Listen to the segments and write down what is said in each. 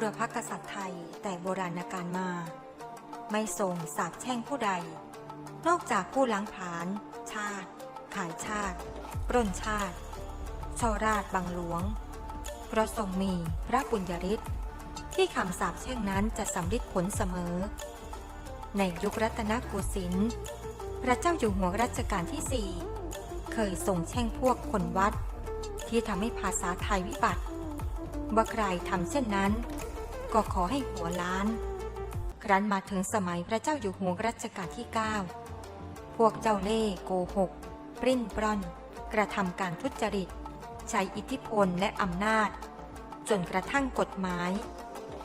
บุรพกษัตริย์ไทยแต่โบราณกาลมา ไม่ทรงสาบแช่งผู้ใด นอกจากผู้ล้างผลาญชาติ ขายชาติปล้นชาติชอราชบังหลวง เพราะทรงมีพระบุญญาฤทธิ์ที่คำสาปแช่งนั้นจะสำลิดผลเสมอ ในยุครัตนโกสินทร์พระเจ้าอยู่หัวรัชกาลที่สี่เคยทรงแช่งพวกคนวัด ที่ทำให้ภาษาไทยวิบัติว่าใครทำเช่นนั้น ก็ขอให้หัวล้าน ครั้นมาถึงสมัยพระเจ้าอยู่หัวรัชกาลที่ 9 พวกเจ้าเล่ห์โกหก ปริ้นปล้อน กระทำการทุจริต ใช้อิทธิพลและอำนาจ จนกระทั่งกฎหมาย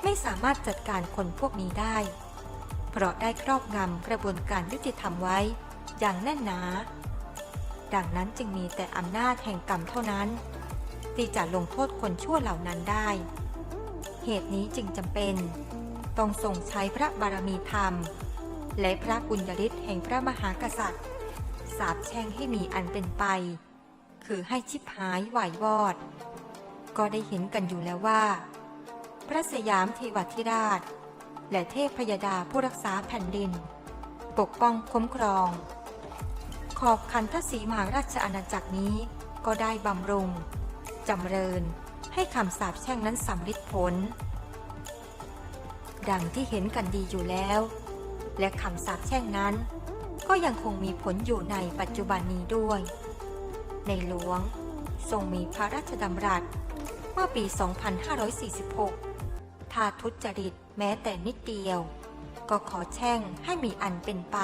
ไม่สามารถจัดการคนพวกนี้ได้ เพราะได้ครอบงำกระบวนการยุติธรรมไว้อย่างแน่นหนา ดังนั้นจึงมีแต่อำนาจแห่งกรรมเท่านั้น ที่จะลงโทษคนชั่วเหล่านั้นได้ เหตุนี้จึงจำเป็น ต้องทรงใช้พระบารมีธรรม และพระบุญญาฤทธิ์แห่งพระมหากษัตริย์ สาบแช่งให้มีอันเป็นไป คือให้ชิบหายไหววอด ก็ได้เห็นกันอยู่แล้วว่า พระสยามเทวทิราช และเทพพยดาผู้รักษาแผ่นดิน ปกป้องคุ้มครอง ขอบคันทศีมหาราชอาณาจักรนี้ก็ได้บำรุงจำเริญ ให้คำสาปแช่งนั้นสำลิดผล ดังที่เห็นกันดีอยู่แล้ว และคำสาปแช่งนั้น ก็ยังคงมีผลอยู่ในปัจจุบันนี้ด้วย ในหลวงทรงมีพระราชดำรัสเมื่อปี 2546 ถ้าทุจริตแม้แต่นิดเดียว ก็ขอแช่งให้มีอันเป็นไป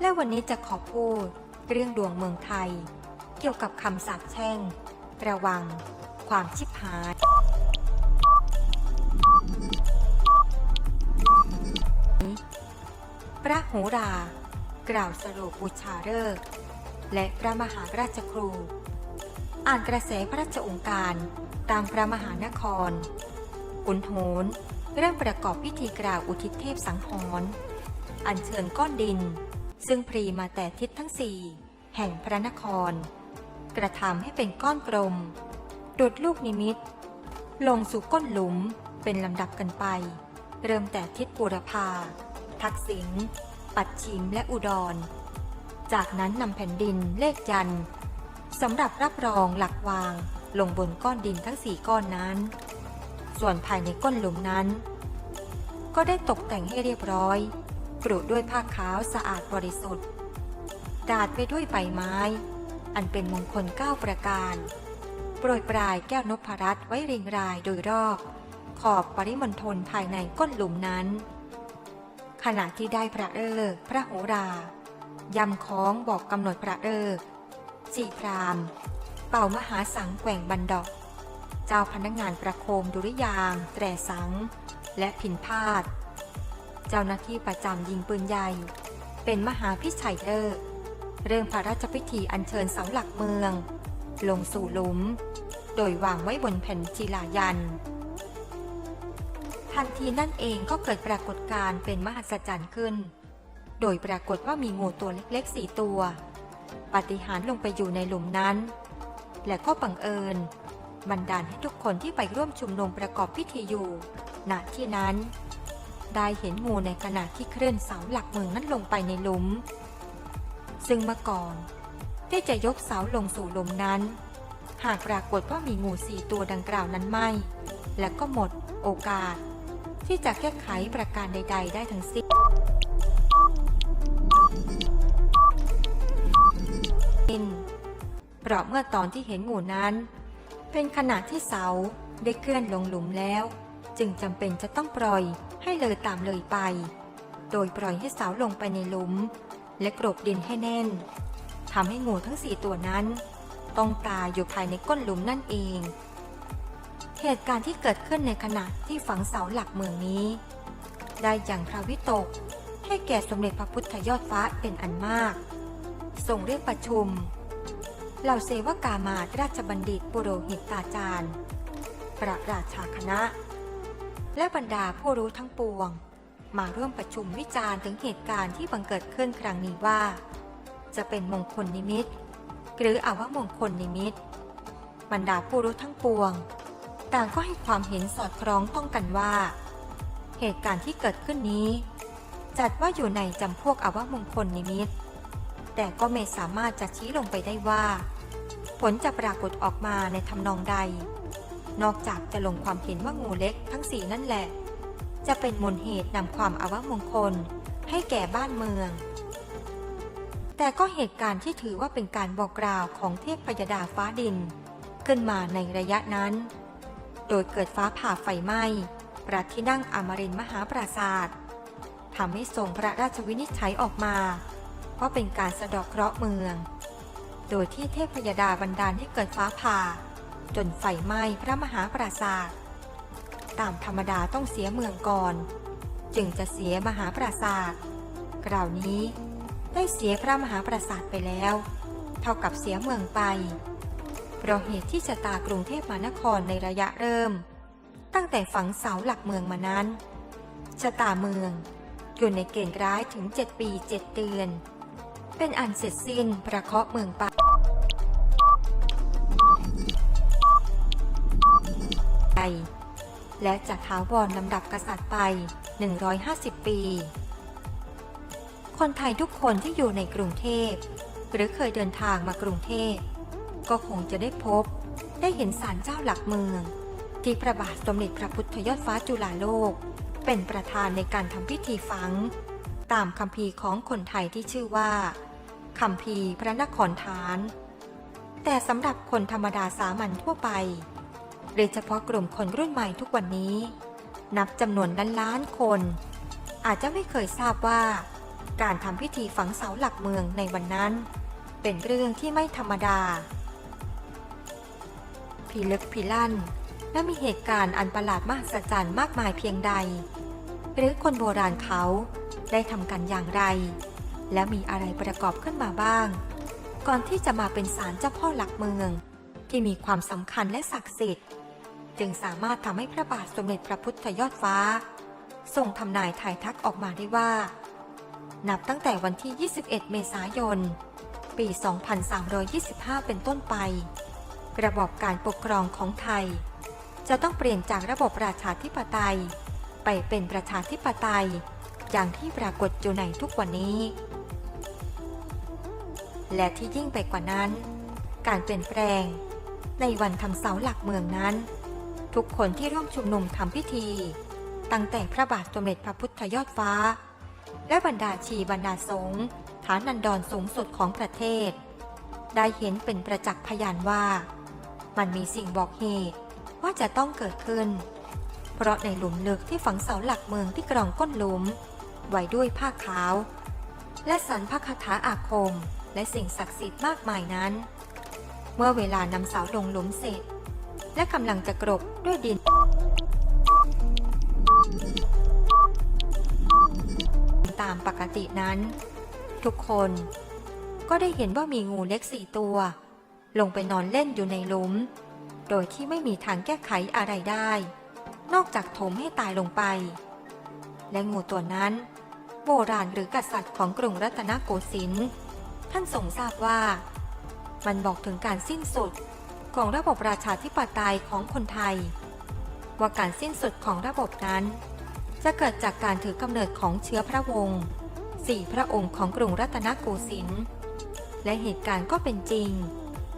และวันนี้จะขอพูดเรื่องดวงเมืองไทย เกี่ยวกับคำสาปแช่ง ระวัง ความชิบหาย พระโหรา กล่าวสรุปบูชาฤกษ์และพระมหาราชครู อ่านกระแสพระราชองค์การตามพระมหานครขุนโหนเริ่มประกอบพิธีกล่าวอุทิศเทพสังหรณ์อัญเชิญก้อนดิน ซึ่งพรีมาแต่ทิศทั้งสี่แห่งพระนคร กระทำให้เป็นก้อนกลม ดุดลูกนิมิต ลงสู่ก้นหลุมเป็นลำดับกันไป เริ่มแต่ทิศบุรพา ทักษิณปัดชิมและอุดร จากนั้นนำแผ่นดินเลขยันสำหรับรับรองหลักวางลงบนก้อนดินทั้งสี่ก้อนนั้น ส่วนภายในก้นหลุมนั้น ก็ได้ตกแต่งให้เรียบร้อยกรุด้วยผ้าขาวสะอาดบริสุทธิ์ ดาดไปด้วยใบไม้ อันเป็นมงคลเก้าประการ โปรยปลายแก้วนพรัตน์ไว้เรียงรายโดยรอบ ขอบปริมณฑลภายในก้นหลุมนั้น ขณะที่ได้พระเลิกพระโหรายำค้องบอกกำหนดพระเลิกสี่พรามเป่ามหาสังแกว่งบันดอก เจ้าพนักงานประโคมดุริยางแตรสัง และพินพาดเจ้าหน้าที่ประจำยิงปืนใหญ่ เป็นมหาพิชัยเลิกเริ่มพระราชพิธีอัญเชิญเสาหลักเมือง ลงสู่หลุม โดยวางไว้บนแผ่นศิลายัน ทันทีนั่นเองก็เกิดปรากฏการณ์เป็นมหัศจรรย์ขึ้น โดยปรากฏว่ามีงูตัวเล็กๆสี่ตัว ปฏิหารลงไปอยู่ในหลุมนั้น และก็บังเอิญ บันดาลให้ทุกคนที่ไปร่วมชุมนุมประกอบพิธีอยู่ณที่นั้น ได้เห็นงูในขณะที่เคลื่อนเสาหลักเมืองนั้นลงไปในหลุม ซึ่งเมื่อก่อนที่จะยกเสาลงสู่หลุมนั้น หากปรากฏว่ามีงูสี่ตัวดังกล่าวนั้นไม่ และก็หมดโอกาส ที่จะแก้ไขประการใด ๆ ได้ทั้งสิ้นเพราะเมื่อตอนที่เห็นงูนั้น เป็นขณะที่เสาได้เคลื่อนลงหลุมแล้ว จึงจำเป็นจะต้องปล่อยให้เลยตามเลยไป โดยปล่อยให้เสาลงไปในหลุม และกรบดินให้แน่นทำให้งูทั้งสี่ตัวนั้น ต้องตายอยู่ภายในก้นหลุมนั่นเอง เหตุการณ์ที่เกิดขึ้นในขณะที่ฝังเสาหลักเมืองนี้ ได้อย่างพระวิตก ให้แก่สมเด็จพระพุทธยอดฟ้าเป็นอันมากส่งเรียกประชุม เหล่าเสวกามารราชบัณฑิตปุโรหิตตาจารย์ประราชาคณะ และบรรดาผู้รู้ทั้งปวง มาร่วมประชุมวิจารณ์ถึงเหตุการณ์ที่บังเกิดขึ้นครั้งนี้ว่า จะเป็นมงคลนิมิต หรืออาวมงคลนิมิตบรรดาผู้รู้ทั้งปวง ต่างก็ให้ความเห็นสอดคล้องต้องกันว่า เหตุการณ์ที่เกิดขึ้นนี้ จัดว่าอยู่ในจำพวกอวมงคลนิมิต แต่ก็ไม่สามารถจะชี้ลงไปได้ว่า ผลจะปรากฏออกมาในทำนองใด นอกจากจะลงความเห็นว่างูเล็กทั้งสี่นั่นแหละ จะเป็นมูลเหตุนำความอาวมงคลให้แก่บ้านเมือง แต่ก็เหตุการณ์ที่ถือว่าเป็นการบอกกล่าวของเทพพยดาฟ้าดิน ขึ้นมาในระยะนั้น โดยเกิดฟ้าผ่าไฟไหม้พระที่นั่งอมรินมหาปราศาสตร์ทำให้ทรงพระราชวินิจฉัยออกมาว่าเป็นการสะดอกเคราะห์เมือง โดยที่เทพพยดาบันดาลให้เกิดฟ้าผ่า จนไฟไหม้พระมหาปราศาสตร์ตามธรรมดาต้องเสียเมืองก่อน จึงจะเสียมหาปราศาสตร์คราวนี้ ได้เสียพระมหาปราสาทไปแล้ว เท่ากับเสียเมืองไปเพราะเหตุที่ชะตากรุงเทพมหานครในระยะเริ่ม ตั้งแต่ฝังเสาหลักเมืองมานั้นชะตาเมืองอยู่ในเกณฑ์ร้ายถึง 7 ปี 7 เดือน เป็นอันเสร็จสิ้นประเคาะเมืองไปและจะท้าวรลำดับกษัตริย์ไป 150 ปี คนไทยทุกคนที่อยู่ในกรุงเทพ หรือเคยเดินทางมากรุงเทพ ก็คงจะได้พบ ได้เห็นศาลเจ้าหลักเมือง ที่พระบาทสมเด็จพระพุทธยอดฟ้าจุฬาโลก เป็นประธานในการทำพิธีฝัง ตามคำพีของคนไทยที่ชื่อว่าคำพีพระนครฐาน แต่สำหรับคนธรรมดาสามัญทั่วไปโดยเฉพาะกลุ่มคนรุ่นใหม่ทุกวันนี้ นับจำนวนล้านล้านคน อาจจะไม่เคยทราบว่า การทำพิธีฝังเสาหลักเมืองในวันนั้น เป็นเรื่องที่ไม่ธรรมดาพิลึกพิลั่น และมีเหตุการณ์อันประหลาดมหัศจรรย์มากมายเพียงใด หรือคนโบราณเขาได้ทำกันอย่างไร และมีอะไรประกอบขึ้นมาบ้าง ก่อนที่จะมาเป็นศาลเจ้าพ่อหลักเมือง ที่มีความสำคัญและศักดิ์สิทธิ์ จึงสามารถทำให้พระบาทสมเด็จพระพุทธยอดฟ้าทรงทำนายถ่ายทักออกมาได้ว่า นับตั้งแต่วันที่ 21 เมษายน ปี 2325 เป็นต้นไป ระบบการปกครองของไทย จะต้องเปลี่ยนจากระบบราชาธิปไตย ไปเป็นประชาธิปไตย อย่างที่ปรากฏอยู่ในทุกวันนี้ และที่ยิ่งไปกว่านั้น การเปลี่ยนแปลง ในวันทำเสาหลักเมืองนั้น ทุกคนที่ร่วมชุมนุมทำพิธี ตั้งแต่พระบาทสมเด็จพระพุทธยอดฟ้า และบรรดาชีบรรดาสงฆ์ฐานันดรสูงสุดของประเทศ ได้เห็นเป็นประจักษ์พยานว่า มันมีสิ่งบอกเหตุว่าจะต้องเกิดขึ้น เพราะในหลุมลึกที่ฝังเสาหลักเมืองที่กรองก้นหลุม ไว้ด้วยผ้าขาว และสันพระคาถาอาคมและสิ่งศักดิ์สิทธิ์มากมายนั้น เมื่อเวลานำเสาลงหลุมเสร็จ และกำลังจะกรบด้วยดิน ตามปกตินั้น ทุกคนก็ได้เห็นว่ามีงูเล็กสี่ตัว ลงไปนอนเล่นอยู่ในหลุม โดยที่ไม่มีทางแก้ไขอะไรได้ นอกจากถมให้ตายลงไป และงูตัวนั้น โบราณหรือกษัตริย์ของกรุงรัตนโกสินทร์ท่านทรงทราบว่า มันบอกถึงการสิ้นสุดของระบบราชาธิปไตยของคนไทย ว่าการสิ้นสุดของระบบนั้น จะเกิดจากการถือกำเนิดของเชื้อพระวงศ์สี่พระองค์ของกรุงรัตนโกสินทร์และเหตุการณ์ก็เป็นจริง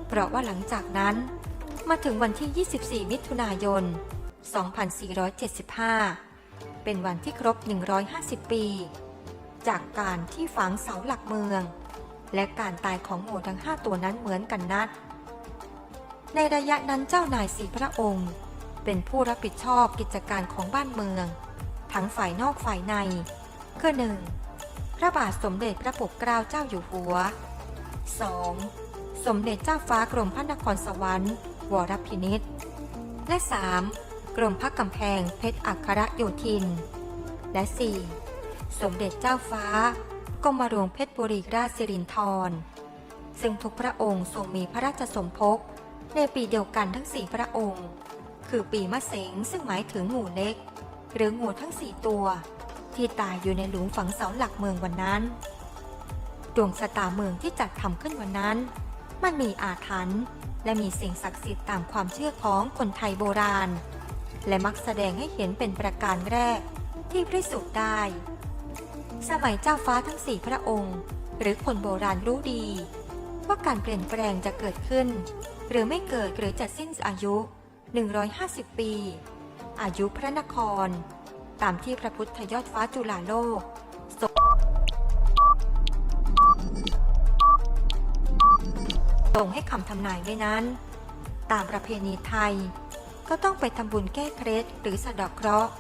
เพราะว่าหลังจากนั้น มาถึงวันที่ 24 มิถุนายน 2475 เป็นวันที่ครบ 150 ปี จากการที่ฝังเสาหลักเมือง และการตายของหมูทั้ง 5 ตัวนั้นเหมือนกันนัด ในระยะนั้นเจ้านายสีพระองค์ เป็นผู้รับผิดชอบกิจการของบ้านเมือง ทั้งฝ่ายนอกฝ่ายใน คือหนึ่งพระบาทสมเด็จพระปกเกล้าเจ้าอยู่หัว 2. สมเด็จเจ้าฟ้ากรมพระนครสวรรค์ วรพินิษและ 3. กรมพระกำแพงเพชรอัครโยธิน และ 4. สมเด็จเจ้าฟ้ากรมหลวงเพชรบุรีราชสิรินธร ซึ่งทุกพระองค์ทรงมีพระราชสมภพในปีเดียวกันทั้งสี่พระองค์ คือปีมะเสงซึ่งหมายถึงงูเล็ก หรืองูทั้งสี่ตัว ที่ตายอยู่ในหลุมฝังเสาหลักเมืองวันนั้น ดวงชะตาเมืองที่จัดทำขึ้นวันนั้น มันมีอาถรรพ์และมีสิ่งศักดิ์สิทธิ์ตามความเชื่อของคนไทยโบราณ และมักแสดงให้เห็นเป็นประการแรกที่พิสูจน์ได้ สมัยเจ้าฟ้าทั้งสี่พระองค์ หรือคนโบราณรู้ดี ว่าการเปลี่ยนแปลงจะเกิดขึ้น หรือไม่เกิดหรือจะสิ้นอายุ 150 ปี อายุพระนคร ตามที่พระพุทธยอดฟ้าจุฬาโลกทรงให้คำทำนายไว้นั้น ตามประเพณีไทย ก็ต้องไปทำบุญแก้เคล็ดหรือสะดอกเคราะห์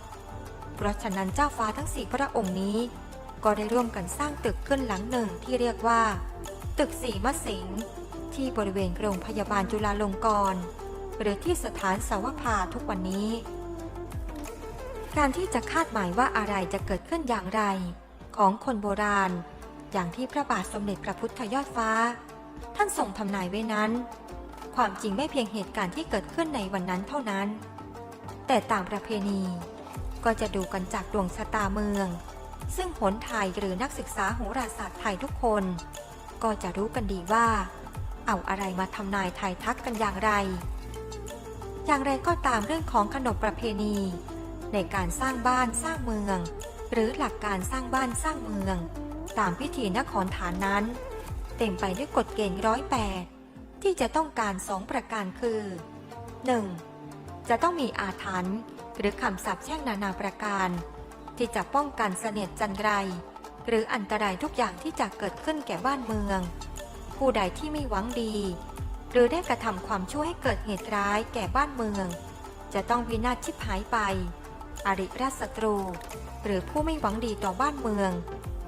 เพราะฉะนั้นเจ้าฟ้าทั้งสี่พระองค์นี้ ก็ได้ร่วมกันสร้างตึกขึ้นหลังหนึ่งที่เรียกว่า ตึกสีมะสิงที่บริเวณโรงพยาบาลจุฬาลงกรณ์หรือที่สถานสาวภาทุกวันนี้ การที่จะคาดหมายว่าอะไรจะเกิดขึ้นอย่างไร ของคนโบราณ อย่างที่พระบาทสมเด็จพระพุทธยอดฟ้า ท่านทรงทำนายไว้นั้น ความจริงไม่เพียงเหตุการณ์ที่เกิดขึ้นในวันนั้นเท่านั้น แต่ตามประเพณี ก็จะดูกันจากดวงชะตาเมือง ซึ่งหนไทยหรือนักศึกษาโหราศาสตร์ไทยทุกคน ก็จะรู้กันดีว่า เอาอะไรมาทำนายไทยทักกันอย่างไร อย่างไรก็ตามเรื่องของขนบประเพณี ในการสร้างบ้านสร้างเมือง หรือหลักการสร้างบ้านสร้างเมือง ตามพิธีนครฐานนั้น เต็มไปด้วยกฎเกณฑ์ร้อยแปดที่จะต้องการสองประการคือ 1. จะต้องมีอาถรรพ์หรือคำสาปแช่งนานาประการ ที่จะป้องกันเสนียดจันไร หรืออันตรายทุกอย่างที่จะเกิดขึ้นแก่บ้านเมือง ผู้ใดที่ไม่หวังดี หรือได้กระทำความชั่วให้เกิดเหตุร้ายแก่บ้านเมือง จะต้องวินาศชิบหายไป อริราชศัตรู หรือผู้ไม่หวังดีต่อบ้านเมือง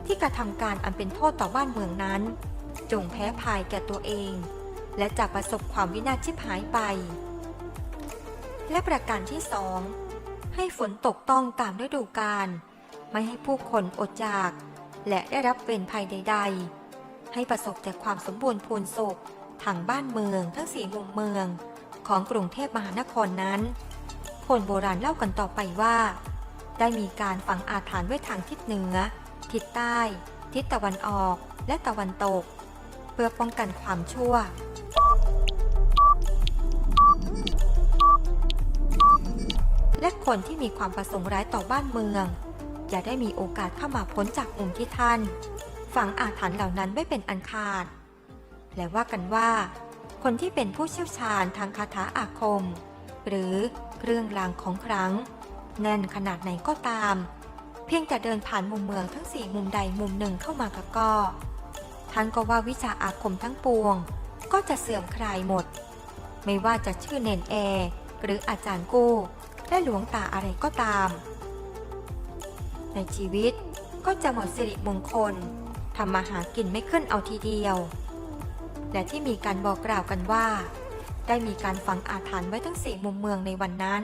ที่กระทำการอันเป็นโทษต่อบ้านเมืองนั้น จงแพ้ภายแก่ตัวเอง และจะประสบความวินาศชิบหายไป และประการที่สองให้ฝนตกต้องตามฤดูกาลไม่ให้ผู้คนอดอยาก และได้รับเวรภัยใด ๆ ให้ประสบแต่ความสมบูรณ์พูนสุขทางบ้านเมืองทั้งสี่มุมเมืองของกรุงเทพมหานครนั้น คนโบราณเล่ากันต่อไปว่า ได้มีการฝังอาถรรพ์ไว้ทางทิศเหนือ ทิศใต้ ทิศตะวันออกและตะวันตก เพื่อป้องกันความชั่ว และคนที่มีความประสงค์ร้ายต่อบ้านเมืองอย่าได้มีโอกาสเข้ามาพ้นจากมุมที่ท่านฝังอาถรรพ์เหล่านั้นไม่เป็นอันขาด และว่ากันว่า คนที่เป็นผู้เชี่ยวชาญทางคาถาอาคม หรือ เครื่องรางของขลังแน่นขนาดไหนก็ตาม เพียงแต่เดินผ่านมุมเมืองทั้งสี่มุมใดมุมหนึ่งเข้ามากับก็ ท่านก็ว่าวิชาอาคมทั้งปวง ก็จะเสื่อมคลายหมด ไม่ว่าจะชื่อเนนแอหรืออาจารย์กู้ และหลวงตาอะไรก็ตาม ในชีวิตก็จะหมดสิริมงคลทำมาหากินไม่ขึ้นเอาทีเดียว และที่มีการบอกกล่าวกันว่า ได้มีการฝังอาถรรพ์ไว้ทั้งสี่มุมเมืองในวันนั้น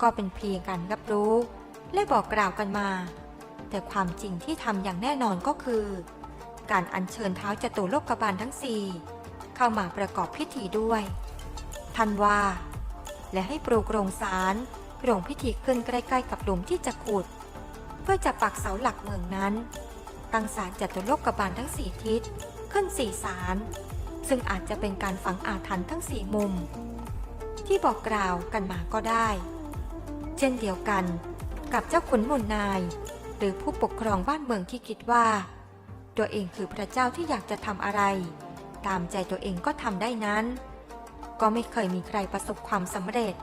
ก็เป็นเพียงการรับรู้ และบอกกล่าวกันมา แต่ความจริงที่ทำอย่างแน่นอนก็คือ การอัญเชิญเท้าจตุโลกบาลทั้งสี่เข้ามาประกอบพิธีด้วย ท่านว่า และให้ปลูกโรงสารโรงพิธีขึ้นใกล้ๆกับหลุมที่จะขุด เพื่อจะปักเสาหลักเมืองนั้น ตั้งศาลจตุโลกบาลทั้งสี่ทิศขึ้นสี่ศาล ซึ่งอาจจะเป็นการฝังอาถรรพ์ทั้งสี่มุม ที่บอกกล่าวกันมาก็ได้ เช่นเดียวกันกับเจ้าขุนมูลนาย หรือผู้ปกครองบ้านเมืองที่คิดว่า ตัวเองคือพระเจ้าที่อยากจะทำอะไร ตามใจตัวเองก็ทำได้นั้น ก็ไม่เคยมีใครประสบความสำเร็จ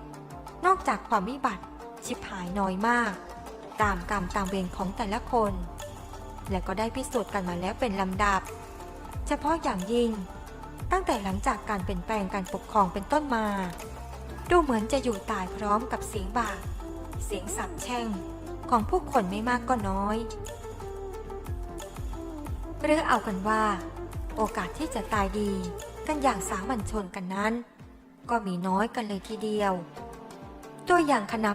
นอกจากความวิบัติชิบหายน้อยมาก ตามกรรมตามเวรของแต่ละคน และก็ได้พิสูจน์กันมาแล้วเป็นลำดับ เฉพาะอย่างยิ่ง ตั้งแต่หลังจากการเปลี่ยนแปลงการปกครองเป็นต้นมา ดูเหมือนจะอยู่ตายพร้อมกับเสียงบากเสียงสาปแช่งของผู้คนไม่มากก็น้อย หรือเอากันว่า โอกาสที่จะตายดีกันอย่างสามัญชนกันนั้น ก็มีน้อยกันเลยทีเดียว ตัวอย่างคณะ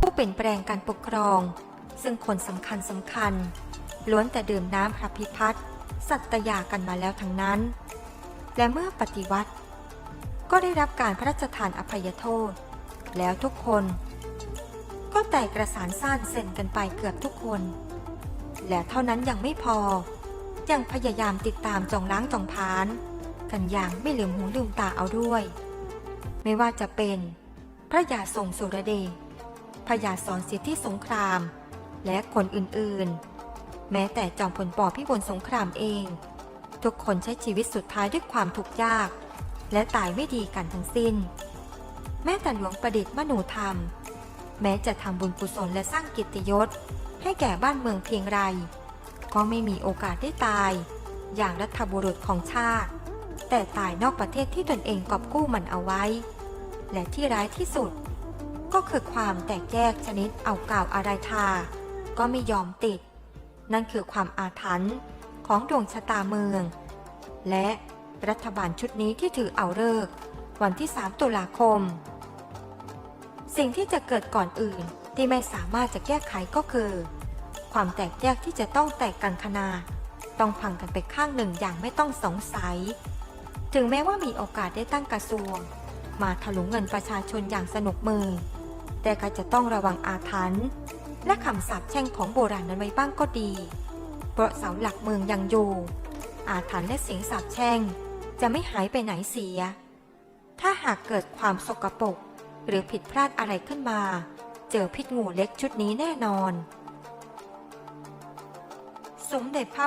ผู้เป็นแปลงการปกครอง ซึ่งคนสำคัญสำคัญ ล้วนแต่ดื่มน้ำพระพิพัฒน์สัตยากันมาแล้วทั้งนั้น และเมื่อปฏิวัติ ก็ได้รับการพระราชทานอภัยโทษ แล้วทุกคน ก็แตกกระสานซ่านเซ็นกันไปเกือบทุกคน และเท่านั้นยังไม่พอ ยังพยายามติดตามจองล้างจองผาน กันอย่างไม่ลืมหูลืมตาเอาด้วย ไม่ว่าจะเป็นพระยาทรงสุรเดชพระยาสอนสิทธิสงคราม และคนอื่นๆ แม้แต่จอมพลปพิบูลสงครามเอง ทุกคนใช้ชีวิตสุดท้ายด้วยความทุกข์ยาก และตายไม่ดีกันทั้งสิ้น แม้แต่หลวงประดิษฐ์มนูธรรม แม้จะทำบุญกุศลและสร้างกิตติยศ ให้แก่บ้านเมืองเพียงไร ก็ไม่มีโอกาสได้ตาย อย่างรัฐบุรุษของชาติ แต่ตายนอกประเทศที่ตนเองกอบกู้มันเอาไว้ และที่ร้ายที่สุด ก็คือความแตกแยกชนิดเอากล่าวอะไรทา ก็ไม่ยอมติด นั่นคือความอาถรรพ์ของดวงชะตาเมือง และรัฐบาลชุดนี้ที่ถือเอาเลิกวันที่ 3 ตุลาคม สิ่งที่จะเกิดก่อนอื่นที่ไม่สามารถจะแก้ไขก็คือ ความแตกแยกที่จะต้องแตกกันขนาดต้องพังกันไปข้างหนึ่งอย่างไม่ต้องสงสัย ถึงแม้ว่ามีโอกาสได้ตั้งกระทรวง มาถลุงเงินประชาชนอย่างสนุกมือ แต่ก็จะต้องระวังอาถรรพ์ และคำสาปแช่งของโบราณนั้นไว้บ้างก็ดี เพราะเสาหลักเมืองยังอยู่ อาถรรพ์และเสียงสาปแช่ง จะไม่หายไปไหนเสีย ถ้าหากเกิดความสกปรกหรือผิดพลาดอะไรขึ้นมา เจอพิษงูเล็กชุดนี้แน่นอน สมเด็จพระ